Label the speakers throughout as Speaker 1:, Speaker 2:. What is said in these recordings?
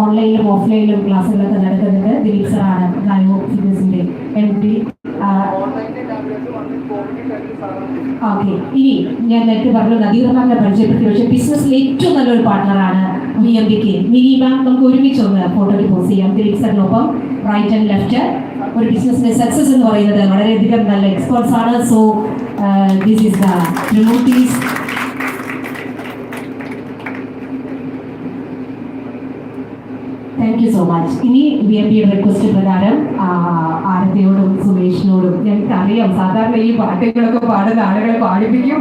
Speaker 1: ഓൺലൈനിലും ഓഫ്ലൈനിലും ക്ലാസ്സുകളൊക്കെ നടക്കുന്നത് ദിലീപ് സാറാണ് ഗായോ ഫിറ്റ്നസിന്റെ എം ഡി ഓക്കെ. ഇനി ഞാൻ നേരത്തെ പറഞ്ഞു നദീർമാറിനെ പരിചയപ്പെടുത്തി. പക്ഷേ ബിസിനസ്സിൽ ഏറ്റവും നല്ലൊരു പാർട്ട്ണറാണ് വി എം ബിക്ക് മിനി മാം നമുക്ക് ഒരുമിച്ച് ഒന്ന് ഫോട്ടോയിൽ പോസ്റ്റ് ചെയ്യാം. ദിലീപ് സാറിനൊപ്പം റൈറ്റ് ആൻഡ് ലെഫ്റ്റ് ഒരു ബിസിനസ്സിന്റെ സക്സസ് എന്ന് പറയുന്നത് വളരെയധികം നല്ല എക്സ്പേർട്സ് ആണ്. So this is the thank you so much ഇനി ബി എം പിയുടെ റിക്വസ്റ്റ് പ്രകാരം ആരതിയോടും സുമേഷിനോടും ഞങ്ങൾക്ക് അറിയാം സാധാരണ ഈ പാട്ടുകളൊക്കെ പാടുന്ന ആളുകളെ പാടിപ്പിക്കും.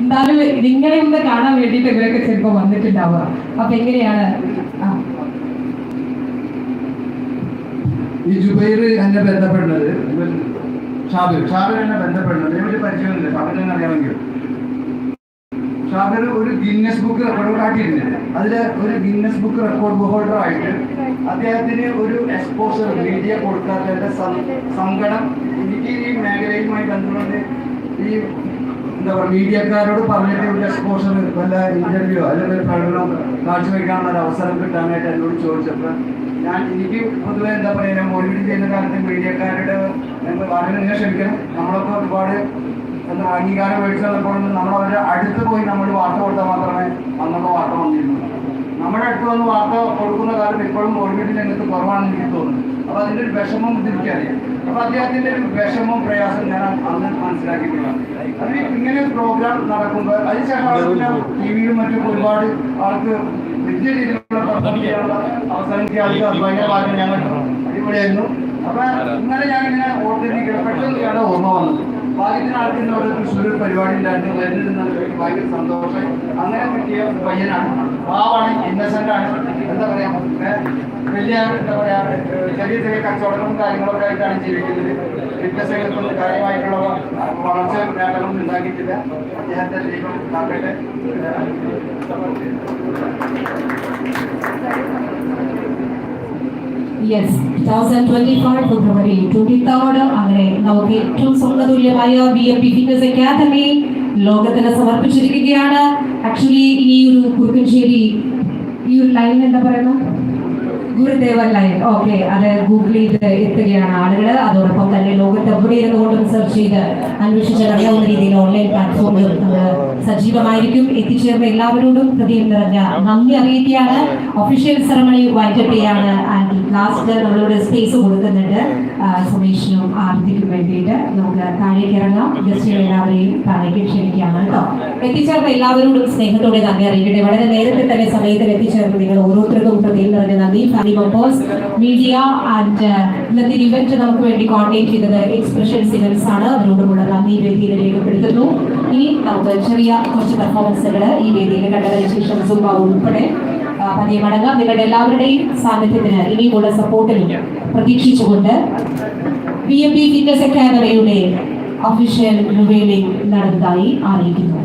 Speaker 1: എന്നാലും നിങ്ങളെ ഒന്ന് കാണാൻ വേണ്ടിയിട്ട് ഇവരൊക്കെ ചിലപ്പോൾ വന്നിട്ടുണ്ടാവുക. അപ്പൊ എങ്ങനെയാണ്?
Speaker 2: ഈ ജുബൈർ എന്നെ ബന്ധപ്പെടുന്നത്. ഷാബിർ. ഷാബിർ എന്നെ ബന്ധപ്പെടുന്നത്. ഇവർ പരിചയമില്ല. ഷാബിറിനെ അറിയാമെങ്കിൽ ഷാബിർ ഒരു ഗിന്നസ് ബുക്ക് റെക്കോർഡ് കാട്ടിയിരുന്നില്ല അതിൽ ഒരു ഗിന്നസ് ബുക്ക് റെക്കോർഡ് ഹോൾഡർ ആയിട്ട് അദ്ദേഹത്തിന് ഒരു എക്സ്പോസർ മീഡിയ കൊടുക്കാത്തതിന്റെ സം- സങ്കടം എനിക്ക് ഈ മേഖലയുമായി ബന്ധപ്പെട്ട് ഈ എന്താ പറയുക മീഡിയക്കാരോട് പറഞ്ഞിട്ട് ഒരു എക്സ്പോസർ വല്ല ഇന്റർവ്യൂ അല്ലെങ്കിൽ ഒരു പ്രകടനം കാഴ്ചവെക്കാനുള്ള അവസരം കിട്ടാനായിട്ട് എന്നോട് ചോദിച്ചപ്പോൾ ഞാൻ എനിക്ക് പൊതുവെ എന്താ പറയുക മോഡിഫിറ്റ് ചെയ്യുന്ന കാലത്ത് മീഡിയക്കാരുടെ എന്താ വളരെ നിങ്ങൾ ക്ഷമിക്കണം. നമ്മളൊക്കെ ഒരുപാട് എന്താ അംഗീകാരം മേടിച്ചു വന്നപ്പോഴൊന്നും നമ്മൾ അവരുടെ അടുത്ത് പോയി നമ്മൾ വാർത്ത കൊടുത്താൽ മാത്രമേ അന്നുള്ള വാർത്ത വന്നിരുന്നു. നമ്മുടെ അടുത്ത് വന്ന് വാർത്ത കൊടുക്കുന്ന കാലം ഇപ്പോഴും ഗവൺമെന്റ് രംഗത്ത് കുറവാണെന്ന് എനിക്ക് തോന്നുന്നു. അപ്പൊ അതിന്റെ ഒരു വിഷമം എനിക്കറിയാം അപ്പൊ അദ്ദേഹത്തിന്റെ ഒരു വിഷമവും പ്രയാസം ഞാൻ അന്ന് മനസ്സിലാക്കിയിട്ടുള്ളതാണ് അത് ഇങ്ങനെ ഒരു പ്രോഗ്രാം നടക്കുമ്പോൾ അതിനുശേഷം ടി വിയിലും മറ്റും ഒരുപാട് ആൾക്ക് വലിയ രീതിയിലുള്ള അവസരം ഭയങ്കര ഞങ്ങൾ അടിപൊളിയായിരുന്നു. അപ്പൊ ഇന്നലെ ഞാൻ ഇങ്ങനെ ഓർത്തിരിക്കുന്നത് പെട്ടെന്ന് കേട്ട ഓർമ്മ വന്നത്. ഭാഗ്യത്തിന് ആൾക്ക് ഇന്നോട് തൃശ്ശൂർ പരിപാടി ഉണ്ടായിരുന്നു. വരുന്നത് എനിക്ക് ഭയങ്കര സന്തോഷം. അങ്ങനെ കിട്ടിയ പയ്യനാണ് പാവാണ് ഇന്നസെന്റ് ആണ് എന്താ പറയാ? വലിയ എന്താ പറയാ ചെറിയ ചെറിയ കച്ചവടങ്ങളും കാര്യങ്ങളൊക്കെ ആയിട്ടാണ് ജീവിക്കുന്നത്. രംഗത്തൊന്നും കാര്യമായിട്ടുള്ള വളർച്ച നേട്ടങ്ങളും ഉണ്ടാക്കിയിട്ടില്ല. അദ്ദേഹത്തെ ദൈവം കാക്കട്ടെ.
Speaker 1: യെസ് ഫെബ്രുവരി ട്വന്റി തേർഡ് അങ്ങനെ ഏറ്റവും B M P fitness academy ലോകത്തിന് സമർപ്പിച്ചിരിക്കുകയാണ്. ആക്ച്വലി ഈ ഒരു കുറുക്കഞ്ചേരി ഈ ഒരു ലൈൻ എന്താ പറയുന്നത്? ഗുരുദേവൻ ലൈൻ ഓക്കെ അത് ഗൂഗിൾ ചെയ്ത് എത്തുകയാണ് ആളുകൾ അതോടൊപ്പം തന്നെ ലോകത്ത് എവിടെ ഇരുന്നുകൊണ്ടും സെർച്ച് ചെയ്ത് അന്വേഷിച്ചറിയാവുന്ന രീതിയിൽ ഓൺലൈൻ പ്ലാറ്റ്ഫോമുകൾ സജീവമായിരിക്കും. എത്തിച്ചേർന്ന എല്ലാവരോടും ഹൃദയം നിറഞ്ഞ നന്ദി അറിയിക്കുകയാണ്. ഒഫീഷ്യൽ സെറമണി വൈൻഡപ്പ് ചെയ്യാണ് ആൻഡ് ലാസ്റ്റ് നമ്മളിവിടെ സ്പേസ് കൊടുക്കുന്നുണ്ട്. സുമേഷിനും ആർത്തിക്കും വേണ്ടിയിട്ട് നമുക്ക് താഴേക്ക് ഇറങ്ങാം. ഗസ്റ്റുകൾ എല്ലാവരെയും താഴേക്ക് ക്ഷണിക്കുകയാണ് കേട്ടോ. എത്തിച്ചേർന്ന എല്ലാവരോടും സ്നേഹത്തോടെ നന്ദി അറിയിക്കട്ടെ. വളരെ നേരത്തെ തന്നെ സമയത്തിൽ എത്തിച്ചേർന്ന് നിങ്ങൾ ഓരോരുത്തർക്കും പ്രത്യേകം നിറഞ്ഞ നന്ദി. ഫാമിലി മെമ്പേഴ്സ് മീഡിയ ആൻഡ് ഇന്നത്തെ ഇവന്റ് നമുക്ക് വേണ്ടി കോർഡിനേറ്റ് ചെയ്തത് എക്സ്പ്രഷൻ സിംഗൽസ് ആണ്. അവരോടുമുള്ള നന്ദി വേദിയിൽ രേഖപ്പെടുത്തുന്നു. ഇനി നമുക്ക് ചെറിയ കുറച്ച് പെർഫോമൻസുകൾ ഈ വേദിയിൽ കണ്ടതിന് ശേഷം സുബ ഉൾപ്പെടെ പതിയെ മടങ്ങാം നിങ്ങളുടെ എല്ലാവരുടെയും സാന്നിധ്യത്തിന് ഇനിയുമുള്ള സപ്പോർട്ടിൽ പ്രതീക്ഷിച്ചുകൊണ്ട് പി എം പി ഫിറ്റ്നസ് അക്കാദമിയുടെ ഒഫീഷ്യൽ റിവീലിംഗ് നടന്നതായി അറിയിക്കുന്നു.